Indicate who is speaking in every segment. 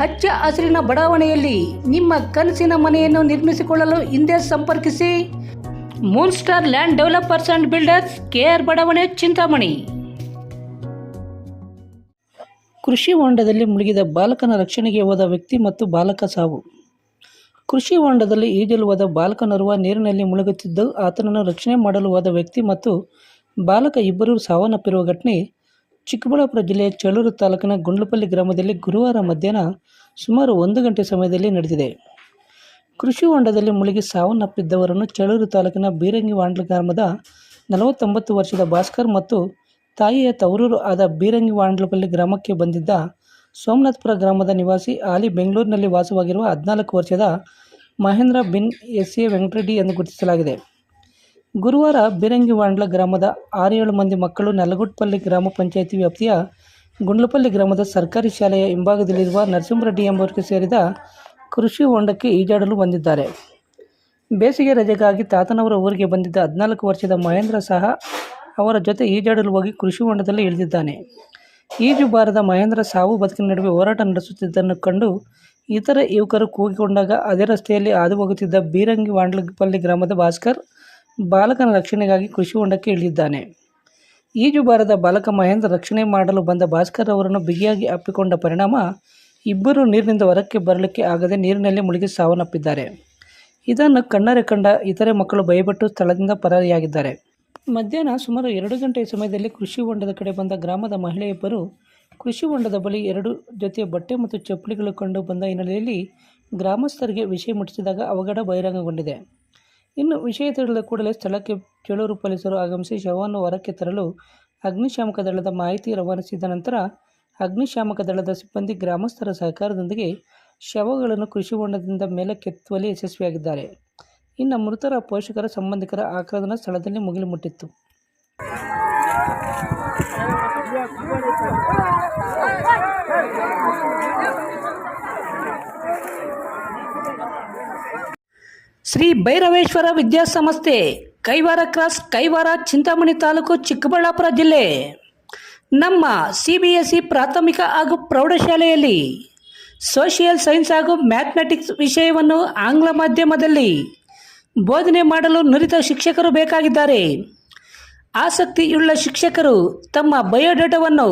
Speaker 1: ಹಚ್ಚ ಹಸಿರಿನ ಬಡಾವಣೆಯಲ್ಲಿ ನಿಮ್ಮ ಕನಸಿನ ಮನೆಯನ್ನು ನಿರ್ಮಿಸಿಕೊಳ್ಳಲು ಹಿಂದೆ ಸಂಪರ್ಕಿಸಿ. Moon star land developers and builders KR ಬಡಾವಣೆ, ಚಿಂತಾಮಣಿ. ಕೃಷಿ ಹೊಂಡದಲ್ಲಿ ಮುಳುಗಿದ ಬಾಲಕನ ರಕ್ಷಣೆಗೆ ಹೋದ ವ್ಯಕ್ತಿ ಮತ್ತು ಬಾಲಕ ಸಾವು. ಕೃಷಿ ಹೊಂಡದಲ್ಲಿ ಈಜಲು ಹೋದ ಬಾಲಕನರುವ ನೀರಿನಲ್ಲಿ ಮುಳುಗುತ್ತಿದ್ದು, ಆತನನ್ನು ರಕ್ಷಣೆ ಮಾಡಲು ಹೋದ ವ್ಯಕ್ತಿ ಮತ್ತು ಬಾಲಕ ಇಬ್ಬರೂ ಸಾವನ್ನಪ್ಪಿರುವ ಘಟನೆ ಚಿಕ್ಕಬಳ್ಳಾಪುರ ಜಿಲ್ಲೆಯ ಚಳೂರು ತಾಲೂಕಿನ ಗುಂಡ್ಲಪಲ್ಲಿ ಗ್ರಾಮದಲ್ಲಿ ಗುರುವಾರ ಮಧ್ಯಾಹ್ನ ಸುಮಾರು ಒಂದು ಗಂಟೆ ಸಮಯದಲ್ಲಿ ನಡೆದಿದೆ. ಕೃಷಿ ಹೊಂಡದಲ್ಲಿ ಮುಳುಗಿ ಸಾವನ್ನಪ್ಪಿದ್ದವರನ್ನು ಚಳೂರು ತಾಲೂಕಿನ ಬೀರಂಗಿ ವಾಂಡ್ಲ ಗ್ರಾಮದ ನಲವತ್ತೊಂಬತ್ತು ವರ್ಷದ ಭಾಸ್ಕರ್ ಮತ್ತು ತಾಯಿಯ ತವರೂರು ಆದ ಬೀರಂಗಿ ವಾಂಡ್ಲಪಲ್ಲಿ ಗ್ರಾಮಕ್ಕೆ ಬಂದಿದ್ದ ಸೋಮನಾಥಪುರ ಗ್ರಾಮದ ನಿವಾಸಿ ಆಲಿ ಬೆಂಗಳೂರಿನಲ್ಲಿ ವಾಸವಾಗಿರುವ ಹದಿನಾಲ್ಕು ವರ್ಷದ ಮಹೇಂದ್ರ ಬಿನ್ ಎಸ್ ಎ ವೆಂಕಟರೆಡ್ಡಿ ಎಂದು ಗುರುತಿಸಲಾಗಿದೆ. ಗುರುವಾರ ಬಿರಂಗಿ ವಾಂಡ್ಲ ಗ್ರಾಮದ ಆರೇಳು ಮಂದಿ ಮಕ್ಕಳು ನಲಗುಟ್ಪಲ್ಲಿ ಗ್ರಾಮ ಪಂಚಾಯಿತಿ ವ್ಯಾಪ್ತಿಯ ಗುಂಡ್ಲಪಲ್ಲಿ ಗ್ರಾಮದ ಸರ್ಕಾರಿ ಶಾಲೆಯ ಹಿಂಭಾಗದಲ್ಲಿರುವ ನರಸಿಂಹರೆಡ್ಡಿ ಎಂಬುವರಿಗೆ ಸೇರಿದ ಕೃಷಿ ಹೊಂಡಕ್ಕೆ ಈಜಾಡಲು ಬಂದಿದ್ದಾರೆ. ಬೇಸಿಗೆ ರಜೆಗಾಗಿ ತಾತನವರ ಊರಿಗೆ ಬಂದಿದ್ದ ಹದಿನಾಲ್ಕು ವರ್ಷದ ಮಹೇಂದ್ರ ಸಹ ಅವರ ಜೊತೆ ಈಜಾಡಲು ಹೋಗಿ ಕೃಷಿ ಹೊಂಡದಲ್ಲಿ ಇಳಿದಿದ್ದಾನೆ. ಈಜು ಬಾರದ ಮಹೇಂದ್ರ ಸಾವು ಬದುಕಿನ ನಡುವೆ ಹೋರಾಟ ನಡೆಸುತ್ತಿದ್ದನ್ನು ಕಂಡು ಇತರ ಯುವಕರು ಕೂಗಿಕೊಂಡಾಗ ಅದೇ ರಸ್ತೆಯಲ್ಲಿ ಹಾದು ಹೋಗುತ್ತಿದ್ದ ಬೀರಂಗಿ ವಾಂಡ್ಲಪಲ್ಲಿ ಗ್ರಾಮದ ಭಾಸ್ಕರ್ ಬಾಲಕನ ರಕ್ಷಣೆಗಾಗಿ ಕೃಷಿ ಹೊಂಡಕ್ಕೆ ಇಳಿದಿದ್ದಾನೆ. ಈಜು ಬಾರದ ಬಾಲಕ ಮಹೇಂದ್ರ ರಕ್ಷಣೆ ಮಾಡಲು ಬಂದ ಭಾಸ್ಕರ್ ಅವರನ್ನು ಬಿಗಿಯಾಗಿ ಅಪ್ಪಿಕೊಂಡ ಪರಿಣಾಮ, ಇಬ್ಬರು ನೀರಿನಿಂದ ಹೊರಕ್ಕೆ ಬರಲಿಕ್ಕೆ ಆಗದೆ ನೀರಿನಲ್ಲಿ ಮುಳುಗಿ ಸಾವನ್ನಪ್ಪಿದ್ದಾರೆ. ಇದನ್ನು ಕಣ್ಣರೆ ಕಂಡ ಇತರೆ ಮಕ್ಕಳು ಭಯಪಟ್ಟು ಸ್ಥಳದಿಂದ ಪರಾರಿಯಾಗಿದ್ದಾರೆ. ಮಧ್ಯಾಹ್ನ ಸುಮಾರು ಎರಡು ಗಂಟೆಯ ಸಮಯದಲ್ಲಿ ಕೃಷಿ ಹೊಂಡದ ಕಡೆ ಬಂದ ಗ್ರಾಮದ ಮಹಿಳೆಯೊಬ್ಬರು ಕೃಷಿ ಹೊಂಡದ ಬಳಿ ಎರಡು ಜೊತೆಯ ಬಟ್ಟೆ ಮತ್ತು ಚಪ್ಪಲಿಗಳು ಕಂಡು ಬಂದ ಹಿನ್ನೆಲೆಯಲ್ಲಿ ಗ್ರಾಮಸ್ಥರಿಗೆ ವಿಷಯ ಮುಟ್ಟಿಸಿದಾಗ ಅವಘಡ ಬಹಿರಂಗಗೊಂಡಿದೆ. ಇನ್ನು ವಿಷಯ ತಿಳಿದ ಕೂಡಲೇ ಸ್ಥಳಕ್ಕೆ ಚೇಳೂರು ಪೊಲೀಸರು ಆಗಮಿಸಿ ಶವವನ್ನು ಹೊರಕ್ಕೆ ತರಲು ಅಗ್ನಿಶಾಮಕ ದಳದ ಮಾಹಿತಿ ರವಾನಿಸಿದ ನಂತರ ಅಗ್ನಿಶಾಮಕ ದಳದ ಸಿಬ್ಬಂದಿ ಗ್ರಾಮಸ್ಥರ ಸಹಕಾರದೊಂದಿಗೆ ಶವಗಳನ್ನು ಕೃಷಿ ಹೊಂಡದಿಂದ ಮೇಲಕ್ಕೆತ್ತುವಲ್ಲಿ ಯಶಸ್ವಿಯಾಗಿದ್ದಾರೆ. ಇನ್ನು ಮೃತರ ಪೋಷಕರ ಸಂಬಂಧಿಕರ ಆಕ್ರಂದನ ಸ್ಥಳದಲ್ಲಿ ಮುಗಿಲು ಮುಟ್ಟಿತ್ತು ಶ್ರೀ ಭೈರವೇಶ್ವರ ವಿದ್ಯಾಸಂಸ್ಥೆ, ಕೈವಾರ ಕ್ರಾಸ್, ಕೈವಾರ ಚಿಂತಾಮಣಿ ತಾಲೂಕು, ಚಿಕ್ಕಬಳ್ಳಾಪುರ ಜಿಲ್ಲೆ. ನಮ್ಮ ಸಿ ಬಿ ಎಸ್ ಇ ಪ್ರಾಥಮಿಕ ಹಾಗೂ ಪ್ರೌಢಶಾಲೆಯಲ್ಲಿ ಸೋಷಿಯಲ್ ಸೈನ್ಸ್ ಹಾಗೂ ಮ್ಯಾಥಮೆಟಿಕ್ಸ್ ವಿಷಯವನ್ನು ಆಂಗ್ಲ ಮಾಧ್ಯಮದಲ್ಲಿ ಬೋಧನೆ ಮಾಡಲು ನುರಿತ ಶಿಕ್ಷಕರು ಬೇಕಾಗಿದ್ದಾರೆ. ಆಸಕ್ತಿಯುಳ್ಳ ಶಿಕ್ಷಕರು ತಮ್ಮ ಬಯೋಡೇಟಾವನ್ನು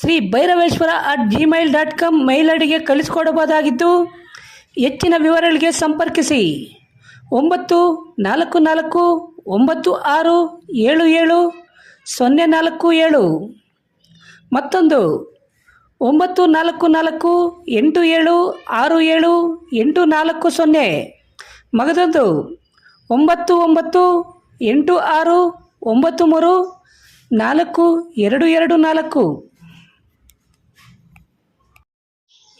Speaker 1: Shri Bhairaveshwara at Gmail dot com mail ಐಡಿಗೆ ಕಳಿಸಿಕೊಡಬಹುದಾಗಿದ್ದು, ಹೆಚ್ಚಿನ ವಿವರಗಳಿಗೆ ಸಂಪರ್ಕಿಸಿ. ಒಂಬತ್ತು, ನಾಲ್ಕು ನಾಲ್ಕು, ಒಂಬತ್ತು, ಆರು, ಏಳು ಏಳು, ಸೊನ್ನೆ, ನಾಲ್ಕು, ಏಳು. ಮತ್ತೊಂದು, ಒಂಬತ್ತು, ನಾಲ್ಕು ನಾಲ್ಕು, ಎಂಟು, ಏಳು, ಆರು, ಏಳು, ಎಂಟು, ನಾಲ್ಕು, ಸೊನ್ನೆ. ಮಗದೊಂದು, ಒಂಬತ್ತು ಒಂಬತ್ತು, ಎಂಟು, ಆರು, ಒಂಬತ್ತು, ಮೂರು, ನಾಲ್ಕು, ಎರಡು ಎರಡು, ನಾಲ್ಕು.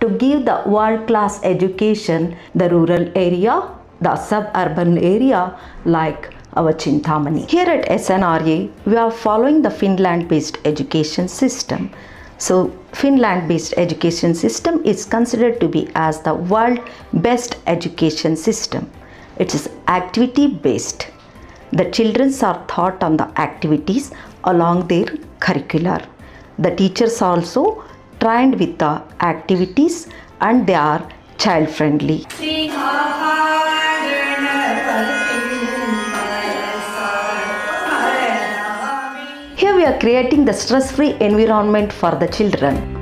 Speaker 2: to give the world class education the rural area, the suburban area like our Chintamani. Here at SNRA, we are following the Finland based education system. So, Finland based education system is considered to be as the world best education system. It is activity based. The children are taught on the activities along their curricular. The teachers also trained with the activities and they are child friendly. Here we are creating the stress free environment for the children.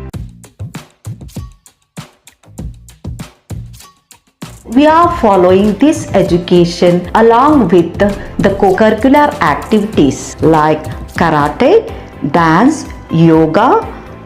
Speaker 2: We are following this education along with the, the co-curricular activities like karate, dance, yoga